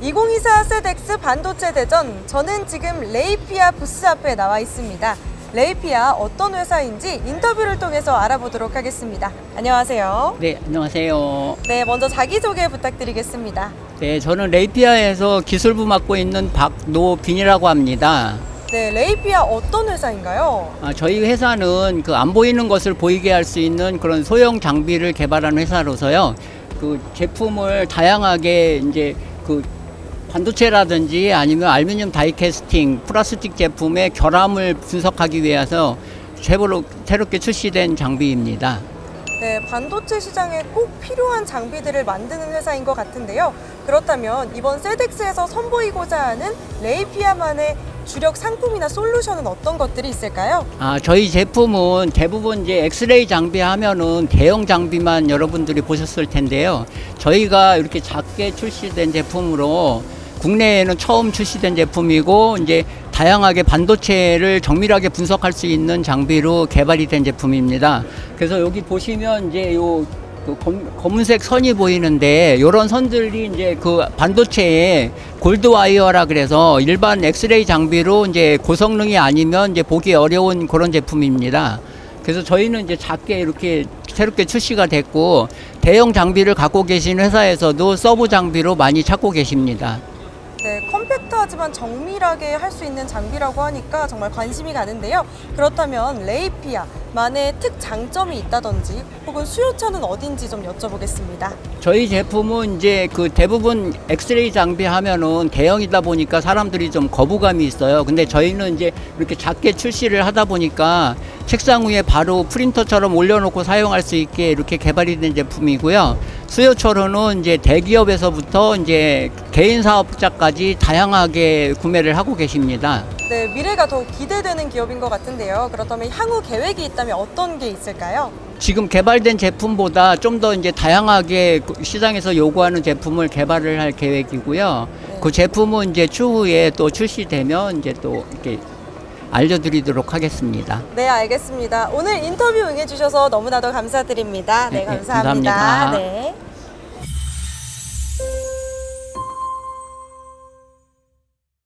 (2024) 세덱스 반도체 대전. 저는 지금 레이피아 부스 앞에 나와 있습니다. 레이피아 어떤 회사인지 인터뷰를 통해서 알아보도록 하겠습니다. 안녕하세요. 네, 안녕하세요. 네 먼저 자기소개 부탁드리겠습니다. 네, 저는 레이피아에서 기술부 맡고 있는 박노빈이라고 합니다. 네 레이피아 어떤 회사인가요 아, 저희 회사는 그 안 보이는 것을 보이게 할 수 있는 그런 소형 장비를 개발하는 회사로서요. 그 제품을 다양하게 이제 그 반도체라든지 아니면 알루미늄 다이캐스팅, 플라스틱 제품의 결함을 분석하기 위해서 새로, 새롭게 출시된 장비입니다. 네, 반도체 시장에 꼭 필요한 장비들을 만드는 회사인 것 같은데요. 그렇다면 이번 세덱스에서 선보이고자 하는 레이피아만의 주력 상품이나 솔루션은 어떤 것들이 있을까요? 아, 저희 제품은 대부분 이제 엑스레이 장비 하면은 대형 장비만 여러분들이 보셨을 텐데요. 저희가 이렇게 작게 출시된 제품으로 국내에는 처음 출시된 제품이고 이제 다양하게 반도체를 정밀하게 분석할 수 있는 장비로 개발이 된 제품입니다. 그래서 여기 보시면 이제 요 그 검, 검은색 선이 보이는데 이런 선들이 이제 그 반도체에 골드 와이어라 그래서 일반 엑스레이 장비로 이제 고성능이 아니면 이제 보기 어려운 그런 제품입니다. 그래서 저희는 이제 작게 이렇게 새롭게 출시가 됐고 대형 장비를 갖고 계신 회사에서도 서브 장비로 많이 찾고 계십니다. 네, 컴팩트하지만 정밀하게 할 수 있는 장비라고 하니까 정말 관심이 가는데요. 그렇다면 레이피아만의 특장점이 있다든지 혹은 수요처는 어딘지 좀 여쭤보겠습니다. 저희 제품은 이제 그 대부분 엑스레이 장비 하면은 대형이다 보니까 사람들이 좀 거부감이 있어요. 근데 저희는 이제 이렇게 작게 출시를 하다 보니까 책상 위에 바로 프린터처럼 올려놓고 사용할 수 있게 이렇게 개발이 된 제품이고요. 수요처로는 이제 대기업에서부터 이제 개인 사업자까지 다양하게 구매를 하고 계십니다. 네, 미래가 더욱 기대되는 기업인 것 같은데요. 그렇다면 향후 계획이 있다면 어떤 게 있을까요? 지금 개발된 제품보다 좀 더 이제 다양하게 그 시장에서 요구하는 제품을 개발을 할 계획이고요. 네. 그 제품은 이제 추후에 또 출시되면 이제 또 이렇게 알려드리도록 하겠습니다. 네, 알겠습니다. 오늘 인터뷰 응해주셔서 너무나도 감사드립니다. 네, 네, 네, 감사합니다. 감사합니다. 네.